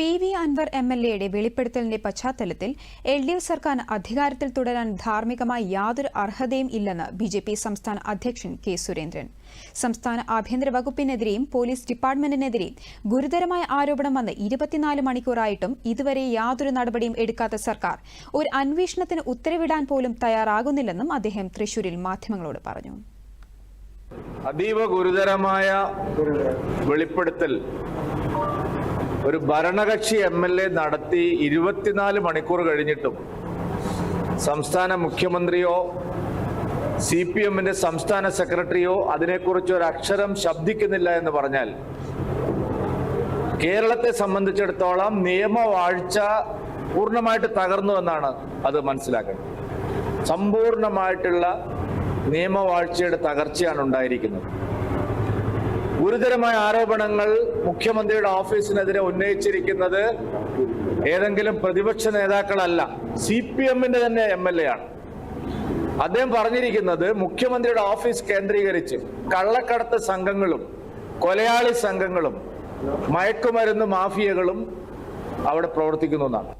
P V Anvar M L എയുടെ വെളിപ്പെടുത്തലിന്റെ പശ്ചാത്തലത്തിൽ എൽ ഡി എഫ് സർക്കാർ അധികാരത്തിൽ തുടരാൻ ധാർമ്മികമായി യാതൊരു അർഹതയും ഇല്ലെന്ന് ബി ജെ പി സംസ്ഥാന അധ്യക്ഷൻ കെ സുരേന്ദ്രൻ. സംസ്ഥാന ആഭ്യന്തര വകുപ്പിനെതിരെയും പോലീസ് ഡിപ്പാർട്ട്മെന്റിനെതിരെയും ഗുരുതരമായ ആരോപണം വന്ന് ഇരുപത്തിനാല് മണിക്കൂറായിട്ടും ഇതുവരെ യാതൊരു നടപടിയും എടുക്കാത്ത സർക്കാർ ഒരു അന്വേഷണത്തിന് ഉത്തരവിടാൻ പോലും തയ്യാറാകുന്നില്ലെന്നും അദ്ദേഹം തൃശൂരിൽ മാധ്യമങ്ങളോട് പറഞ്ഞു. അതീവ ഗുരുതരമായ വെളിപ്പെടുത്തൽ ഒരു ഭരണകക്ഷി എം എൽ എ നടത്തി ഇരുപത്തിനാല് മണിക്കൂർ കഴിഞ്ഞിട്ടും സംസ്ഥാന മുഖ്യമന്ത്രിയോ സി പി എമ്മിന്റെ സംസ്ഥാന സെക്രട്ടറിയോ അതിനെക്കുറിച്ച് ഒരു അക്ഷരം ശബ്ദിക്കുന്നില്ല എന്ന് പറഞ്ഞാൽ കേരളത്തെ സംബന്ധിച്ചിടത്തോളം നിയമവാഴ്ച പൂർണമായിട്ട് തകർന്നു എന്നാണ് അത് മനസ്സിലാക്കേണ്ടത്. സമ്പൂർണമായിട്ടുള്ള നിയമവാഴ്ചയുടെ തകർച്ചയാണ് ഉണ്ടായിരിക്കുന്നത്. ഗുരുതരമായ ആരോപണങ്ങൾ മുഖ്യമന്ത്രിയുടെ ഓഫീസിനെതിരെ ഉന്നയിച്ചിരിക്കുന്നത് ഏതെങ്കിലും പ്രതിപക്ഷ നേതാക്കളല്ല. സി പി എമ്മിന്റെ തന്നെ എം എൽ എ ആണ്. അദ്ദേഹം പറഞ്ഞിരിക്കുന്നത് മുഖ്യമന്ത്രിയുടെ ഓഫീസ് കേന്ദ്രീകരിച്ച് കള്ളക്കടത്ത് സംഘങ്ങളും കൊലയാളി സംഘങ്ങളും മയക്കുമരുന്ന് മാഫിയകളും അവിടെ പ്രവർത്തിക്കുന്നു എന്നാണ്